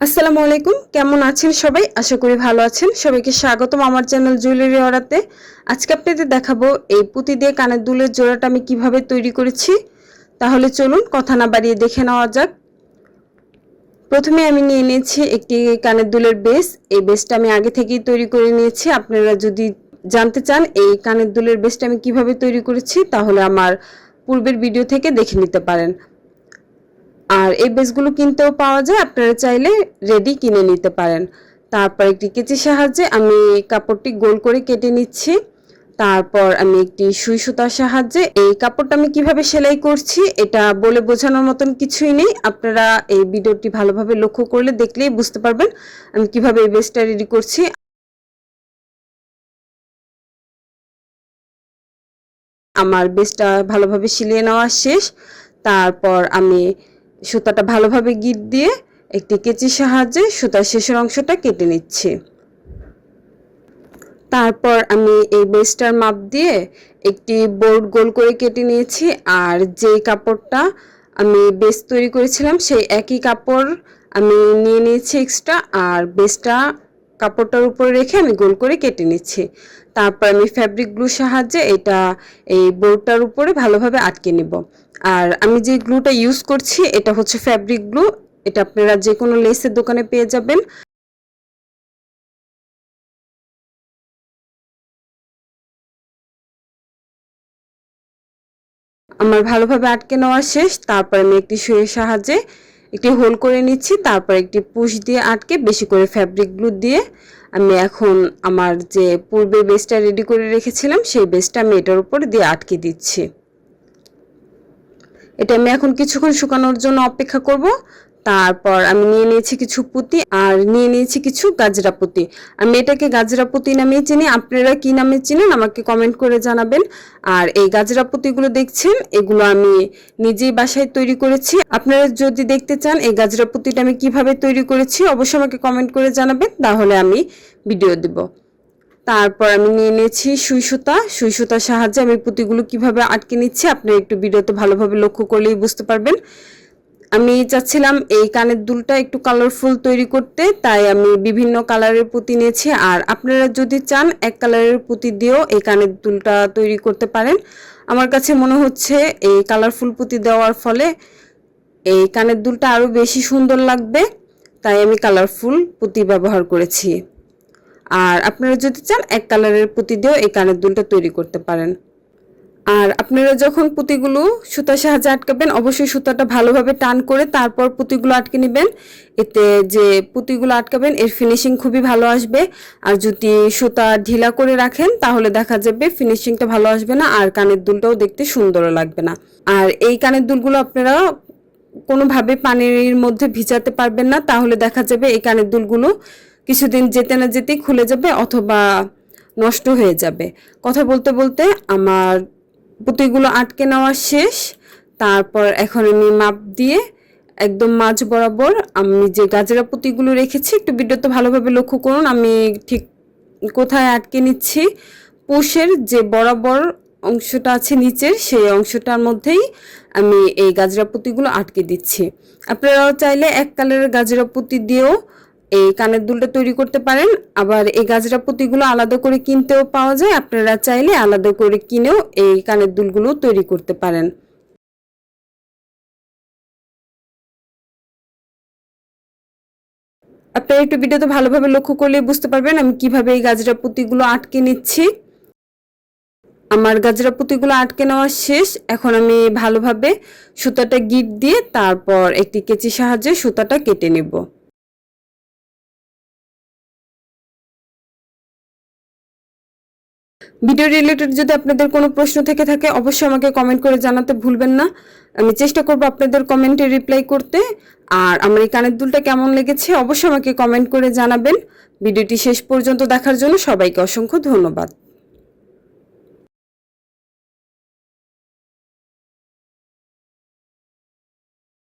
আসসালামু আলাইকুম। কেমন আছেন সবাই? আশা করি ভালো আছেন। সবাইকে স্বাগতম আমার চ্যানেল জুয়েলারি অর্ডারতে আজকে আপনাদের দেখাবো এই পুঁতি দিয়ে কানের দুলের জোড়াটা আমি কীভাবে তৈরি করেছি। তাহলে চলুন কথা না বাড়িয়ে দেখে নেওয়া যাক। প্রথমে আমি নিয়ে নিয়েছি একটি কানের দুলের বেস। এই বেসটা আমি আগে থেকেই তৈরি করে নিয়েছি। আপনারা যদি জানতে চান এই কানের দুলের বেসটা আমি কীভাবে তৈরি করেছি, তাহলে আমার পূর্বের ভিডিও থেকে দেখে নিতে পারেন। আর এই বেসগুলো কিনতেও পাওয়া যায়, আপনারা চাইলে রেডি কিনে নিতে পারেন। তারপর একটি কেচির সাহায্যে আমি কাপড়টি গোল করে কেটে নিচ্ছি। তারপর আমি একটি সুই সুতার সাহায্যে এই কাপড়টা আমি কীভাবে সেলাই করছি, এটা বলে বোঝানোর মতন কিছুই নেই। আপনারা এই ভিডিওটি ভালোভাবে লক্ষ্য করলে দেখলেই বুঝতে পারবেন আমি কীভাবে এই বেসটা রেডি করছি। আমার বেসটা ভালোভাবে সিলিয়ে নেওয়া শেষ। তারপর আমি সুতাটা ভালোভাবে গিট দিয়ে একটি কেচির সাহায্যে সুতার শেষের অংশটা কেটে নিচ্ছি। তারপর আমি এই বেসটার মাপ দিয়ে একটি বোর্ড গোল করে কেটে নিয়েছি আর যে কাপড়টা আমি বেস তৈরি করেছিলাম সেই একই কাপড় আমি নিয়ে নিয়েছি এক্সট্রা আর বেসটা কাপড়টার উপরে রেখে আমি গোল করে কেটে নিচ্ছি। তারপর আমি ফ্যাব্রিক গ্লুর সাহায্যে এটা এই বোর্ডটার উপরে ভালোভাবে আটকে নেব। আর আমি যে গ্লুটা ইউজ করছি, এটা হচ্ছে ফ্যাব্রিক গ্লু এটা আপনারা যে কোনো লেসের দোকানে পেয়ে যাবেন। আমার ভালোভাবে আটকে নেওয়া শেষ, তারপর আমি একটি সুইয়ের সাহায্যে একটি হোল করে নিচ্ছি, তারপর একটি পুশ দিয়ে আটকে বেশি করে ফ্যাব্রিক গ্লু দিয়ে আমি এখন আমার যে পূর্বে বেসটা রেডি করে রেখেছিলাম, সেই বেসটা আমি এটার উপর দিয়ে আটকে দিচ্ছি। এটা আমি এখন কিছুক্ষণ শুকানোর জন্য অপেক্ষা করব। তারপর আমি নিয়ে নিয়েছি কিছু পুঁতি আর নিয়ে নিয়েছি কিছু গাজরা পুঁতি। আমি এটাকে গাজরা পুঁতি নামে চিনি। আপনারা কি নামে চিনেন আমাকে কমেন্ট করে জানাবেন। আর এই গাজরা পুঁতিগুলো দেখছেন, এগুলো আমি নিজেই বাসায় তৈরি করেছি। আপনারা যদি দেখতে চান এই গাজরা পুঁতিটা আমি কীভাবে তৈরি করেছি, অবশ্যই আমাকে কমেন্ট করে জানাবেন। তাহলে আমি ভিডিও দেব। তারপর আমি নিয়ে নিয়েছি সুই সুতা। সুই সুতার সাহায্যে আমি পুঁতিগুলো কীভাবে আটকে নিচ্ছি আপনি একটু ভিডিওতে ভালোভাবে লক্ষ্য করলেই বুঝতে পারবেন। আমি চাচ্ছিলাম এই কানের দুলটা একটু কালারফুল তৈরি করতে, তাই আমি বিভিন্ন কালারের পুঁতি নিয়েছি। আর আপনারা যদি চান এক কালারের পুঁতি দিয়েও এই কানের দুলটা তৈরি করতে পারেন। আমার কাছে মনে হচ্ছে এই কালারফুল পুঁতি দেওয়ার ফলে এই কানের দুলটা আরও বেশি সুন্দর লাগবে, তাই আমি কালারফুল পুঁতি ব্যবহার করেছি। আর আপনারা যদি চান, এক কালারের পুঁতি দিয়েও এই কানের দুলটা তৈরি করতে পারেন। আর আপনারা যখন পুঁতিগুলো সুতার সাহায্যে আটকাবেন, অবশ্যই সুতাটা ভালোভাবে টান করে তারপর পুঁতিগুলো আটকে নেবেন। এতে যে পুঁতিগুলো আটকাবেন, এর ফিনিশিং খুবই ভালো আসবে। আর যদি সুতা ঢিলা করে রাখেন, তাহলে দেখা যাবে ফিনিশিংটা ভালো আসবে না, আর কানের দুলটাও দেখতে সুন্দরও লাগবে না। আর এই কানের দুলগুলো আপনারা কোনোভাবে পানির মধ্যে ভিজাতে পারবেন না, তাহলে দেখা যাবে এই কানের দুলগুলো কিছুদিন যেতে না যেতেই খুলে যাবে অথবা নষ্ট হয়ে যাবে। কথা বলতে বলতে আমার পুঁতিগুলো আটকে নেওয়া শেষ। তারপর এখন আমি মাপ দিয়ে একদম মাঝ বরাবর আমি যে গাজরা পুঁতিগুলো রেখেছি, একটু ভিডিওতে ভালোভাবে লক্ষ্য করুন, আমি ঠিক কোথায় আটকে নিচ্ছি। পোষের যে বরাবর অংশটা আছে নিচের, সেই অংশটার মধ্যেই আমি এই গাজরা পুঁতিগুলো আটকে দিচ্ছি। আপনারাও চাইলে এক কালারের গাজরা পুঁতি দিয়েও এই কানের দুলটা তৈরি করতে পারেন। আবার এই গাজরা পুঁতিগুলো আলাদা করে কিনতেও পাওয়া যায়। আপনারা চাইলে আলাদা করে কিনেও এই কানের দুলগুলো তৈরি করতে পারেন। আপনারা একটু ভিডিওতে ভালোভাবে লক্ষ্য করলে বুঝতে পারবেন আমি কীভাবে এই গাজরা পুঁতিগুলো আটকে নিচ্ছি। আমার গাজরা পুঁতিগুলো আটকে নেওয়া শেষ। এখন আমি ভালোভাবে সুতাটা গিট দিয়ে তারপর একটি কেচি সাহায্যে সুতাটা কেটে নেব। ভিডিও রিলেটেড যদি আপনাদের কোনো প্রশ্ন থেকে থাকে, অবশ্যই আমাকে কমেন্ট করে জানাতে ভুলবেন না। আমি চেষ্টা করব আপনাদের কমেন্টে রিপ্লাই করতে। আর আমার এই কানের দুলটা কেমন লেগেছে, অবশ্যই আমাকে কমেন্ট করে জানাবেন। ভিডিওটি শেষ পর্যন্ত দেখার জন্য সবাইকে অসংখ্য ধন্যবাদ।